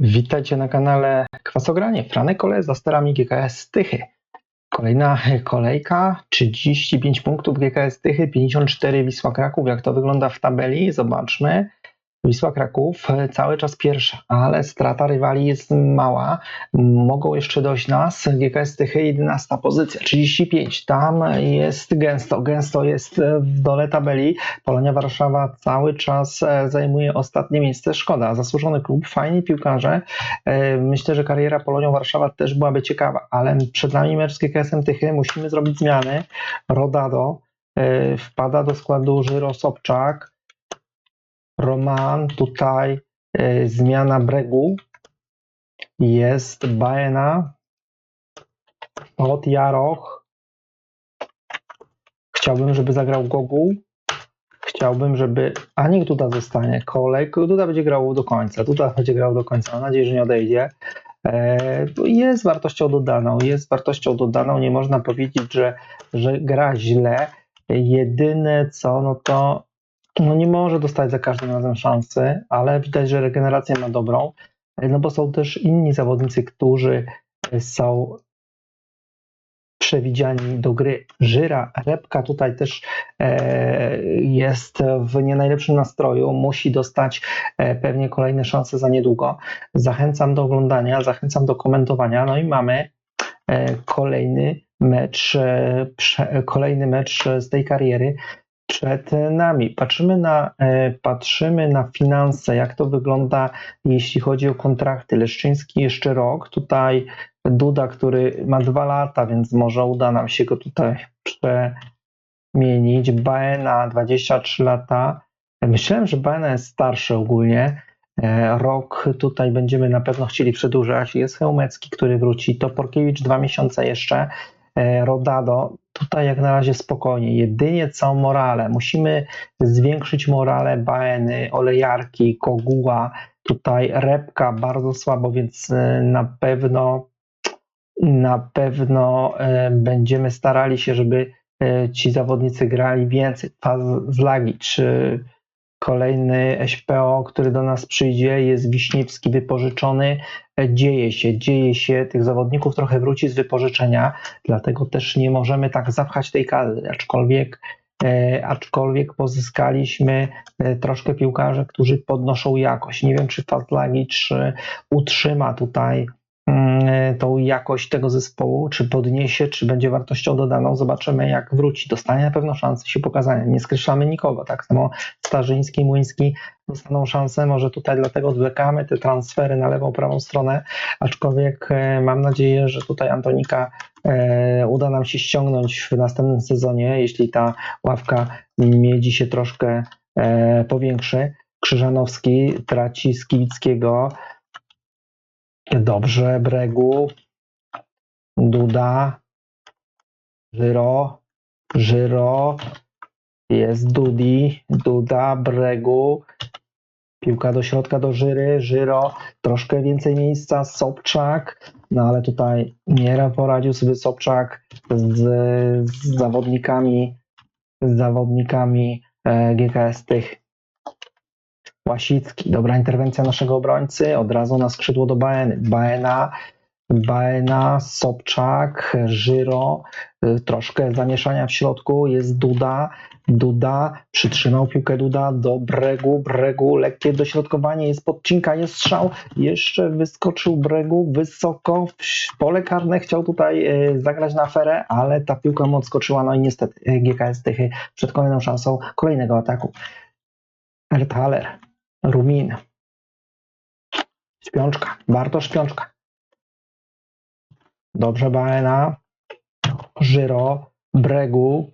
Witajcie na kanale Kwasogranie. Franek Kole za sterami GKS Tychy. Kolejna kolejka, 35 punktów GKS Tychy, 54 Wisła Kraków. Jak to wygląda w tabeli? Zobaczmy. Wisła Kraków e, cały czas pierwsza, ale strata rywali jest mała. Mogą jeszcze dojść nas. GKS Tychy 11 pozycja, 35. Tam jest gęsto. Gęsto jest e, w dole tabeli. Polonia Warszawa cały czas e, zajmuje ostatnie miejsce. Szkoda, zasłużony klub, fajni piłkarze. Myślę, że kariera Polonią Warszawa też byłaby ciekawa, ale przed nami mecz z GKS-em Tychy. Musimy zrobić zmiany. Rodado wpada do składu Żyro Sobczak. Roman, tutaj y, zmiana bregu. Jest Baena, od Jaroch. Chciałbym, żeby zagrał Gogu. Chciałbym, żeby. A niech Duda zostanie. Kolej. Duda będzie grał do końca. Duda będzie grał do końca. Mam nadzieję, że nie odejdzie. E, jest wartością dodaną. Jest wartością dodaną. Nie można powiedzieć, że, że gra źle. Jedyne co, no to no nie może dostać za każdym razem szansy, ale widać, że regenerację ma dobrą, no bo są też inni zawodnicy, którzy są przewidziani do gry. Żyra, Repka tutaj też e, jest w nie najlepszym nastroju, musi dostać e, pewnie kolejne szanse za niedługo. Zachęcam do oglądania, zachęcam do komentowania. No i mamy e, kolejny mecz, kolejny mecz z tej kariery przed nami. Patrzymy na, e, patrzymy na finanse, jak to wygląda, jeśli chodzi o kontrakty. Leszczyński jeszcze rok, tutaj Duda, który ma dwa lata, więc może uda nam się go tutaj przemienić. Baena 23 lata. Myślałem, że Baena jest starszy ogólnie. E, rok tutaj będziemy na pewno chcieli przedłużać. Jest Hełmecki, który wróci. Toporkiewicz dwa miesiące jeszcze. E, Rodado, tutaj jak na razie spokojnie. Jedynie co morale. Musimy zwiększyć morale Baeny, Olejarki, Koguła. Tutaj Repka bardzo słabo, więc e, na pewno na pewno e, będziemy starali się, żeby ci zawodnicy grali więcej. Fazlagi czy Kolejny SPO, który do nas przyjdzie, jest Wiśniewski wypożyczony. Dzieje się, dzieje się, tych zawodników trochę wróci z wypożyczenia, dlatego też nie możemy tak zapchać tej kadry, aczkolwiek e, aczkolwiek pozyskaliśmy e, troszkę piłkarzy, którzy podnoszą jakość. Nie wiem, czy Fazlagicz utrzyma tutaj tą jakość tego zespołu, czy podniesie, czy będzie wartością dodaną. Zobaczymy, jak wróci. Dostanie na pewno szansę się pokazania. Nie skreślamy nikogo. Tak samo Starzyński, Młyński dostaną szansę. Może tutaj dlatego odwlekamy te transfery na lewą, prawą stronę, aczkolwiek e, mam nadzieję, że tutaj Antonika e, uda nam się ściągnąć w następnym sezonie, jeśli ta ławka miedzi się troszkę e, powiększy. Krzyżanowski traci Skiwickiego, Dobrze, Bregu, Duda, Żyro, Żyro, jest Dudi, Duda, Bregu, piłka do środka do Żyry, Żyro, troszkę więcej miejsca, Sobczak, no ale tutaj nie poradził sobie Sobczak z, z zawodnikami, z zawodnikami e, GKS tych Łasicki, dobra interwencja naszego obrońcy, od razu na skrzydło do Baeny. Baena, Baena, Sobczak, Żyro, y, troszkę zamieszania w środku, jest Duda, Duda, przytrzymał piłkę Duda do Bregu, Bregu, lekkie dośrodkowanie, jest podcinka, jest strzał, jeszcze wyskoczył Bregu wysoko w pole karne, chciał tutaj y, zagrać na aferę, ale ta piłka mu odskoczyła, no i niestety y, GKS Tychy przed kolejną szansą kolejnego ataku. Erthaler, Rumin. Śpiączka. Warto śpiączka. Dobrze, Baena. Żyro. Bregu.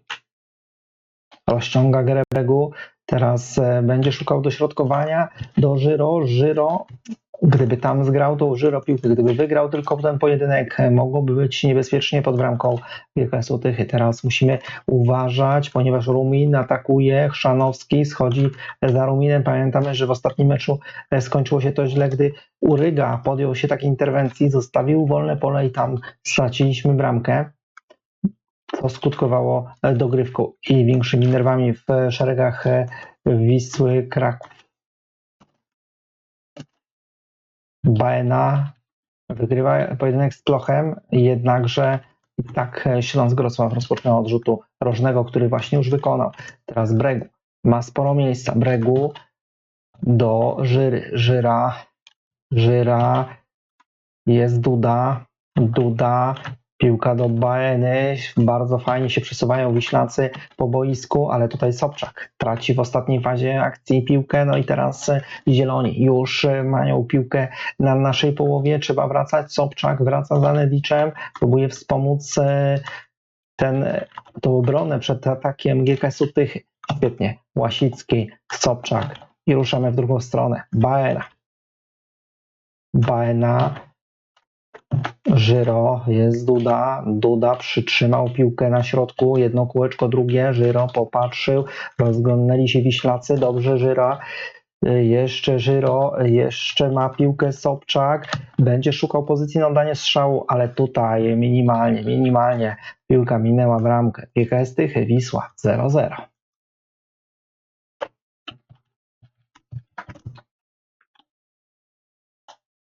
Rozciąga grę Bregu. Teraz e, będzie szukał dośrodkowania do Żyro. Żyro Gdyby tam zgrał tą Żyro piłkę, gdyby wygrał tylko ten pojedynek, mogłoby być niebezpiecznie pod bramką GKS-u Tychy. Teraz musimy uważać, ponieważ Rumin atakuje, Chrzanowski schodzi za Ruminem. Pamiętamy, że w ostatnim meczu skończyło się to źle, gdy Uryga podjął się takiej interwencji, zostawił wolne pole i tam straciliśmy bramkę co skutkowało dogrywką i większymi nerwami w szeregach Wisły Kraków. Baena wygrywa pojedynek z Plochem, jednakże i tak e, Śląsk Wrocław rozpoczyna od rzutu rożnego, który właśnie już wykonał. Teraz Bregu. Ma sporo miejsca. Bregu do Żyry. Żyra, Żyra, jest Duda, Duda, piłka do Baeny, bardzo fajnie się przesuwają Wiślacy po boisku, ale tutaj Sobczak traci w ostatniej fazie akcji piłkę, no i teraz e, Zieloni już e, mają piłkę na naszej połowie, trzeba wracać, Sobczak wraca za Nediczem, próbuje wspomóc e, ten, tą obronę przed atakiem GKS-u tych, świetnie, Łasicki, Sobczak i ruszamy w drugą stronę, Baena, Baena, Żyro, jest Duda, Duda przytrzymał piłkę na środku, jedno kółeczko, drugie, Żyro popatrzył, rozglądnęli się Wiślacy, dobrze Żyra, jeszcze Żyro, jeszcze ma piłkę Sobczak, będzie szukał pozycji na oddanie strzału, ale tutaj minimalnie, minimalnie. Piłka minęła w ramkę. PKS Tychy, Wisła. 0-0.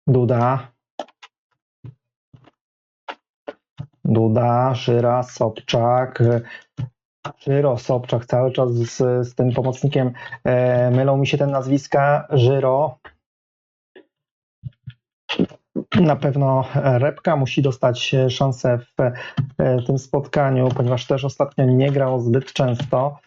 Duda, Duda, Szyra, Sobczak. Żyro, Sobczak, cały czas z, z tym pomocnikiem e, mylą mi się te nazwiska. Żyro. Na pewno Repka musi dostać szansę w e, tym spotkaniu, ponieważ też ostatnio nie grał zbyt często.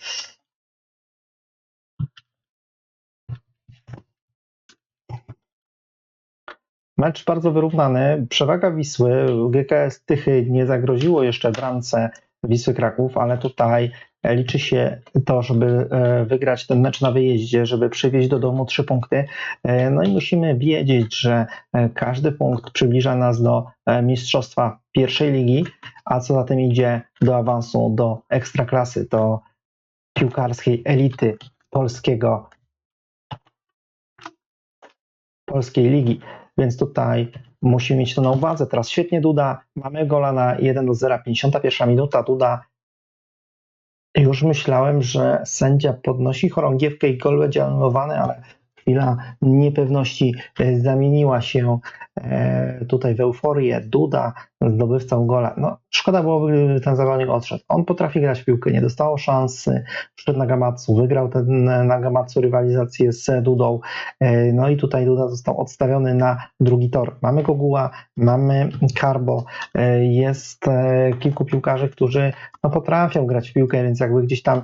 Mecz bardzo wyrównany. Przewaga Wisły. GKS Tychy nie zagroziło jeszcze bramce Wisły Kraków, ale tutaj liczy się to, żeby e, wygrać ten mecz na wyjeździe, żeby przywieźć do domu trzy punkty. E, no i musimy wiedzieć, że e, każdy punkt przybliża nas do mistrzostwa pierwszej ligi, a co za tym idzie do awansu do ekstraklasy, do piłkarskiej elity polskiego polskiej ligi. Więc tutaj musimy mieć to na uwadze. Teraz świetnie Duda, mamy gola na 1 do 0, 51 minuta, Duda. Już myślałem, że sędzia podnosi chorągiewkę i gol będzie anulowany, ale chwila niepewności e, zamieniła się e, tutaj w euforię. Duda, zdobywcą gola. No, szkoda byłoby, ten zawodnik odszedł. On potrafi grać w piłkę, nie dostało szansy. Wszedł na Gamatsu, wygrał ten na Gamatsu rywalizację z Dudą. E, no i tutaj Duda został odstawiony na drugi tor. Mamy Goguła, mamy Karbo, jest kilku piłkarzy, którzy no, potrafią grać w piłkę, więc jakby gdzieś tam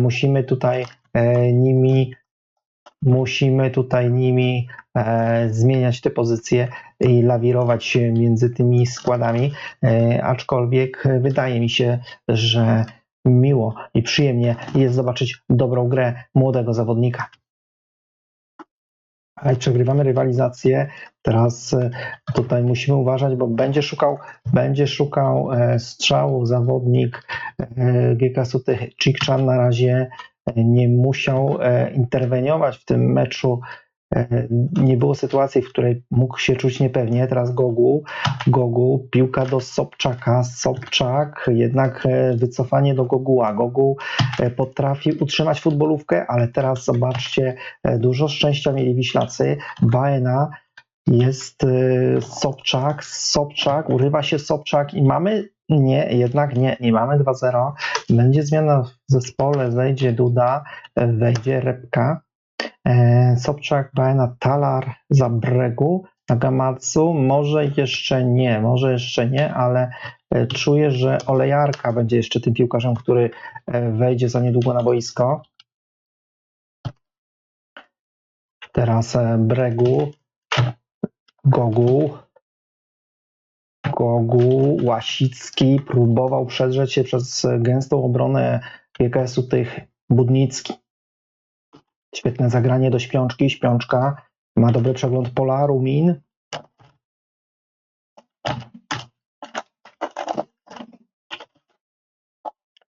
musimy tutaj nimi musimy tutaj nimi e, zmieniać te pozycje i lawirować między tymi składami, e, aczkolwiek wydaje mi się, że miło i przyjemnie jest zobaczyć dobrą grę młodego zawodnika. Ale przegrywamy rywalizację. Teraz e, tutaj musimy uważać, bo będzie szukał, będzie szukał strzału zawodnik GKS-u Chikchan na razie nie musiał e, interweniować w tym meczu. E, nie było sytuacji, w której mógł się czuć niepewnie. Teraz Gogu, Gogu, piłka do Sobczaka, Sobczak, jednak e, wycofanie do Goguła. Gogu potrafi utrzymać futbolówkę, ale teraz zobaczcie, dużo szczęścia mieli Wiślacy. Baena jest Sobczak, Sobczak, urywa się Sobczak i mamy nie, jednak nie, nie mamy 2-0. Będzie zmiana w zespole, wejdzie Duda, wejdzie Repka. E, Sobczak, Baena, Talar za Bregu, Nagamatsu, może jeszcze nie, może jeszcze nie, ale e, czuję, że Olejarka będzie jeszcze tym piłkarzem, który e, wejdzie za niedługo na boisko. Teraz Bregu, Gogu, Gogu, Łasicki próbował przedrzeć się przez gęstą obronę GKS-u tych Budnicki. Świetne zagranie do Śpiączki. Śpiączka ma dobry przegląd pola, Rumin.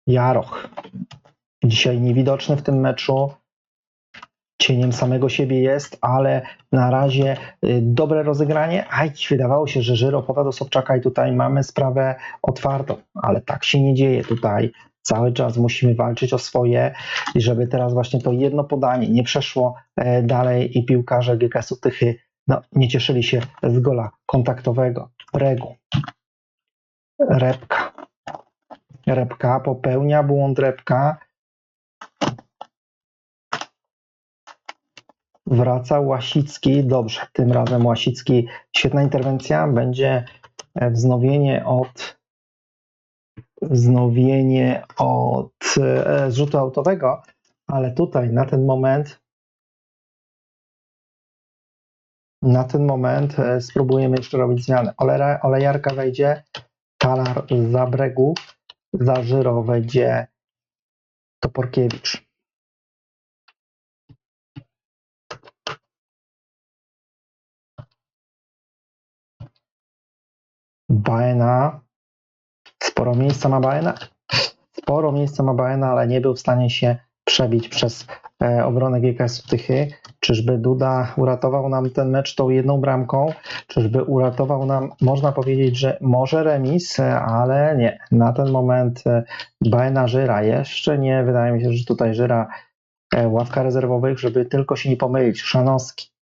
Jaroch. Dzisiaj niewidoczny w tym meczu cieniem samego siebie jest, ale na razie y, dobre rozegranie. Aj, wydawało się, że Żyro poda do Sobczaka i tutaj mamy sprawę otwartą, ale tak się nie dzieje tutaj. Cały czas musimy walczyć o swoje, żeby teraz właśnie to jedno podanie nie przeszło e, dalej i piłkarze GKS-u Tychy no, nie cieszyli się z gola kontaktowego. Bregu. Repka. Repka popełnia błąd Repka. Wraca Łasicki. Dobrze, tym razem Łasicki. Świetna interwencja. Będzie e, wznowienie od wznowienie od e, zrzutu autowego, ale tutaj na ten moment na ten moment e, spróbujemy jeszcze robić zmianę. Olera, olejarka wejdzie, talar za bregów, za żyro wejdzie Toporkiewicz. Baena. Sporo miejsca ma Baena. Sporo miejsca ma Baena, ale nie był w stanie się przebić przez e, obronę GKS Tychy. Czyżby Duda uratował nam ten mecz tą jedną bramką? Czyżby uratował nam, można powiedzieć, że może remis, e, ale nie. Na ten moment e, Baena Żyra jeszcze nie. Wydaje mi się, że tutaj Żyra ławka rezerwowych, żeby tylko się nie pomylić. Szanowski.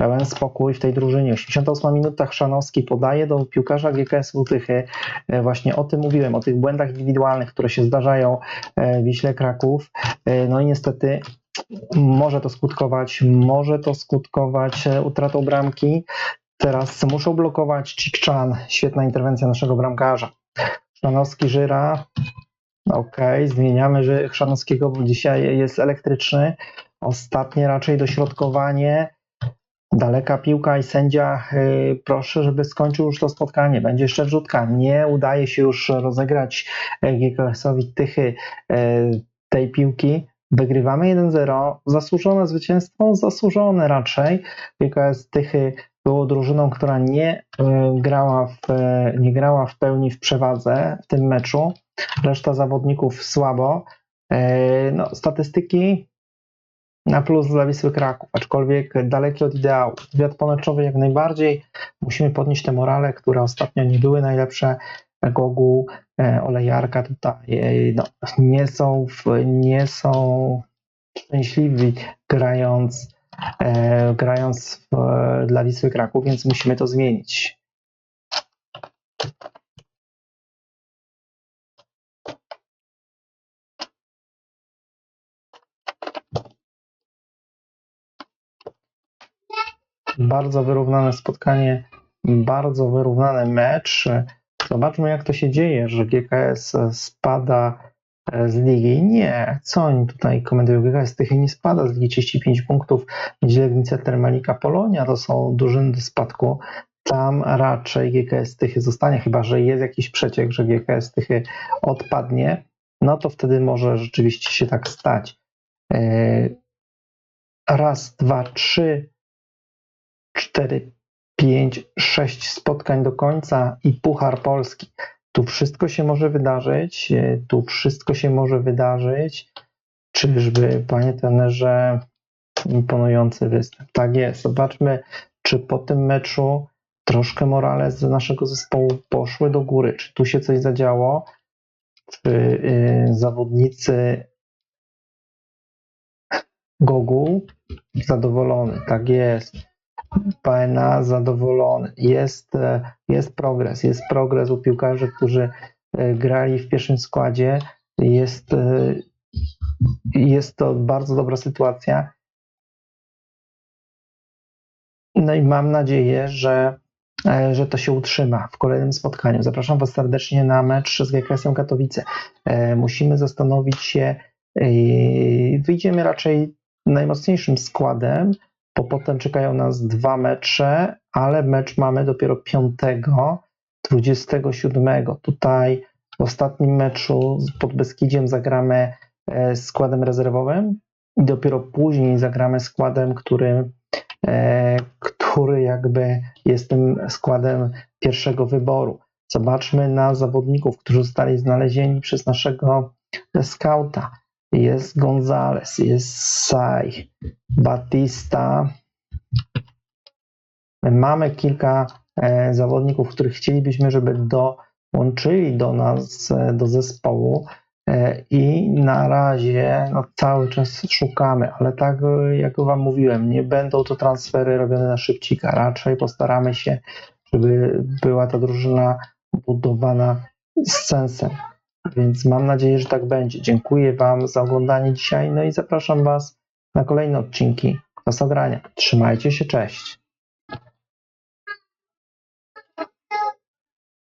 Pełen spokój w tej drużynie. 88 minuta Chrzanowski podaje do piłkarza GKS Łutychy. E, Właśnie o tym mówiłem, o tych błędach indywidualnych, które się zdarzają e, w Wiśle Kraków. E, No i niestety może to skutkować, może to skutkować utratą bramki. Teraz muszą blokować Cikczan. Świetna interwencja naszego bramkarza. Chrzanowski, Żyra. Okej, zmieniamy Ży- Chrzanowskiego, bo dzisiaj jest elektryczny. Ostatnie raczej dośrodkowanie. Daleka piłka i sędzia y, proszę, żeby skończył już to spotkanie. Będzie jeszcze wrzutka. Nie udaje się już rozegrać y, GKS-owi Tychy y, tej piłki. Wygrywamy 1-0. Zasłużone zwycięstwo? Zasłużone raczej. GKS Tychy było drużyną, która nie grała, w, nie grała w pełni w przewadze w tym meczu. Reszta zawodników słabo. No, statystyki na plus dla Wisły Kraków, aczkolwiek daleki od ideału. Wywiad pomeczowy jak najbardziej. Musimy podnieść te morale, które ostatnio nie były najlepsze. Gogu, e, Olejarka tutaj e, no, nie, są nie są szczęśliwi grając, e, grając w, dla Wisły Kraków, więc musimy to zmienić. Bardzo wyrównane spotkanie, bardzo wyrównany mecz. Zobaczmy, jak to się dzieje, że GKS spada z ligi. Nie, co oni tutaj komentują? GKS Tychy nie spada z ligi 35 punktów. Źlewnica Termalika Polonia to są drużyny do spadku. Tam raczej GKS Tychy zostanie, chyba że jest jakiś przeciek, że GKS Tychy odpadnie. No to wtedy może rzeczywiście się tak stać. Eee, Raz, dwa, trzy, cztery, pięć, sześć spotkań do końca i Puchar Polski. Tu wszystko się może wydarzyć. e, Tu wszystko się może wydarzyć. Czyżby, panie trenerze, imponujący występ. Tak jest. Zobaczmy, czy po tym meczu troszkę morale z naszego zespołu poszły do góry. Czy tu się coś zadziało? Czy y, zawodnicy Gogu zadowolony? Tak jest. PNA zadowolony. Jest, e, jest progres, jest progres u piłkarzy, którzy e, grali w pierwszym składzie. Jest, e, jest to bardzo dobra sytuacja. No i mam nadzieję, że, że to się utrzyma w kolejnym spotkaniu. Zapraszam Was serdecznie na mecz z GKS-em Katowice. Musimy zastanowić się, wyjdziemy raczej najmocniejszym składem, bo potem czekają nas dwa mecze, ale mecz mamy dopiero 5, 27. Tutaj w ostatnim meczu pod Beskidziem zagramy e, składem rezerwowym i dopiero później zagramy składem, który, e, który jakby jest tym składem pierwszego wyboru. Zobaczmy na zawodników, którzy zostali znalezieni przez naszego skauta. Jest Gonzales, jest Sai, Batista. Mamy kilka e, zawodników, których chcielibyśmy, żeby dołączyli do nas, e, do zespołu. E, I na razie no, cały czas szukamy, ale tak jak Wam mówiłem, nie będą to transfery robione na szybcika. Raczej postaramy się, żeby była ta drużyna budowana z sensem. Więc mam nadzieję, że tak będzie. Dziękuję Wam za oglądanie dzisiaj, no i zapraszam Was na kolejne odcinki Kwasobrania. Trzymajcie się, cześć.